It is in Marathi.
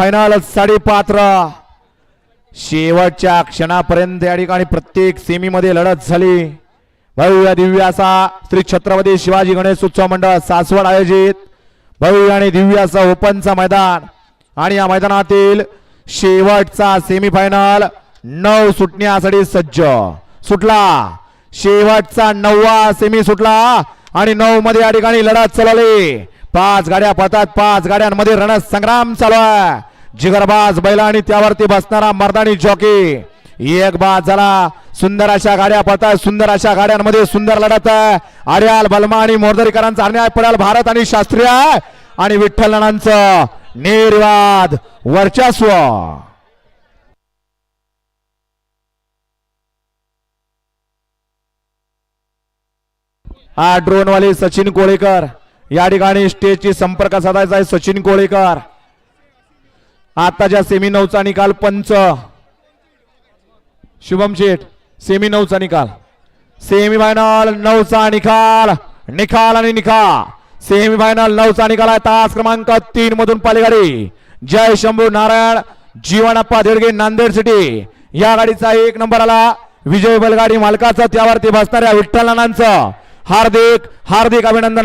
फायनल साडेपात्र शेवटच्या क्षणापर्यंत या ठिकाणी प्रत्येक सेमी मध्ये लढत झाली. भव्य दिव्य असा श्री छत्रपती शिवाजी गणेश उत्सव मंडळ सासवड आयोजित. भव्य आणि दिव्य असा ओपनचा मैदान. आणि या मैदानातील शेवटचा सेमीफायनल नऊ सुटण्यासाठी सज्ज. सुटला. शेवटचा नववा सेमी सुटला. आणि नऊ मध्ये या ठिकाणी लढत चालवली पाच गाड्या पळतात. पाच गाड्यांमध्ये रणसंग्राम चालू आहे. जिगरबाज बैला आणि त्यावरती बसणारा मर्दानी जॉकी. एक बाद झाला. सुंदर अशा गाड्या पळतात सुंदर अशा गाड्यांमध्ये सुंदर लढत आहे. आर्याल बलमा आणि मोरदरीकरांचा अन्याय पडाल भारत आणि शास्त्रीय. आणि विठ्ठलनांचं निर्वाद वर्चस्व. हा ड्रोनवाले सचिन कोळेकर. या ठिकाणी स्टेजची संपर्क साधायचा आहे सचिन कोळेकर. आताच्या सेमी नऊचा निकाल पंच. शुभम शेठ सेमी नऊचा निकाल. सेमी फायनल नऊचा निकाल. निकाल आणि निकाल. सेमी फायनल नऊचा निकाल आहे तास क्रमांक तीन मधून पालेगाडी. जय शंभू नारायण जीवनप्पा देडगे नांदेड सिटी. या गाडीचा एक नंबर आला. विजय बलगाडी मालकाचा त्यावरती बसणाऱ्या विठ्ठलनांचं हार्दिक हार्दिक अभिनंदन.